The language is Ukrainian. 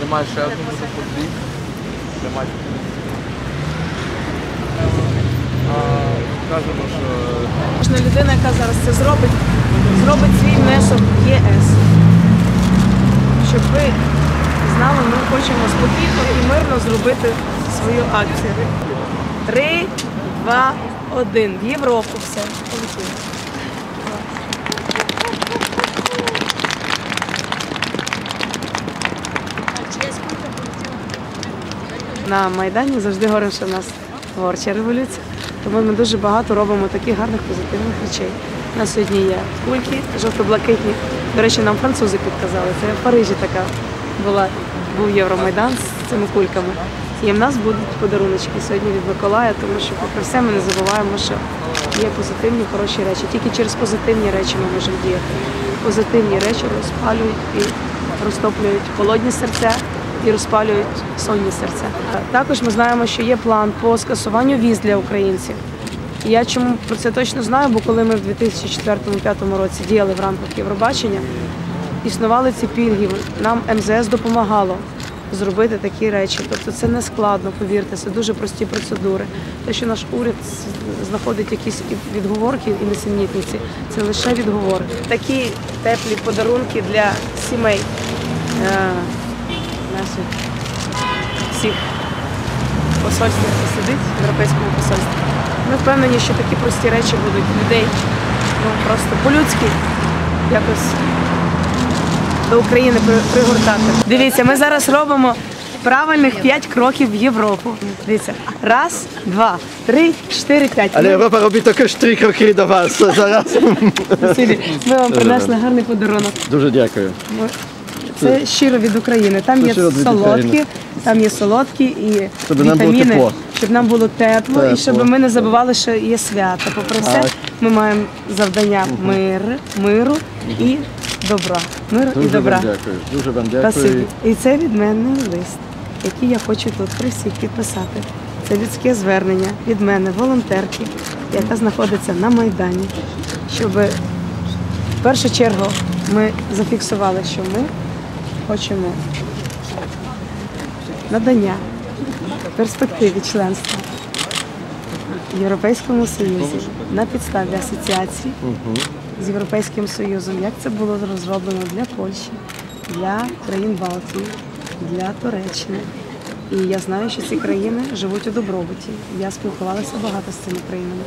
Немає ще одну буде потрібно. Тримати. Кажемо, що Кожна людина, яка зараз це зробить, зробить свій внесок в ЄС. Щоб ви знали, ми хочемо спокійно і мирно зробити свою акцію. Три, два, один. В Європу все. Полетіли. На Майдані завжди говоримо, що в нас творча революція. Тому ми дуже багато робимо таких гарних позитивних речей. У нас сьогодні є кульки жовто-блакитні. До речі, нам французи підказали. Це в Парижі така була, був Євромайдан з цими кульками. І в нас будуть подаруночки сьогодні від Миколая, тому що попри все ми не забуваємо, що є позитивні, хороші речі. Тільки через позитивні речі ми можемо діяти. Позитивні речі розпалюють і розтоплюють холодні серця і розпалюють сонні серця. Також ми знаємо, що є план по скасуванню віз для українців. Я чому про це точно знаю, бо коли ми в 2004-2005 році діяли в рамках Євробачення, існували ці пільги. Нам МЗС допомагало зробити такі речі. Тобто це не складно, повірте, це дуже прості процедури. Те, що наш уряд знаходить якісь відговорки і несенітниці, це лише відговорки. Такі теплі подарунки для сімей. Наших всіх посольствах, хто сидить в європейському посольстві. Ми впевнені, що такі прості речі будуть людей ну, просто по-людськи якось до України пригортати. Дивіться, ми зараз робимо правильних п'ять кроків в Європу. Дивіться, раз, два, три, чотири, п'ять. Ми, Europa robi to też trzy kroki do was. Василій, ми вам принесли гарний подарунок. Дуже дякую. Це щиро від України. Там Це є солодкі, там є солодкі і Щоб нам вітаміни, тепло. щоб нам було тепло, і щоб ми не забували, що є свято. Попри все, ми маємо завдання мир, миру і добра. Миру і добра. вам дякую. Дуже вам дякую. Спасибі. І це від мене лист, який я хочу тут при всіх підписати. Це людське звернення від мене, волонтерки, яка знаходиться на Майдані, щоб в першу чергу ми зафіксували, що ми хочемо надання перспективи членства в Європейському Союзі на підставі асоціації з Європейським Союзом, як це було розроблено для Польщі, для країн Балтії, для Туреччини. І я знаю, що ці країни живуть у добробуті. Я спілкувалася багато з цими країнами.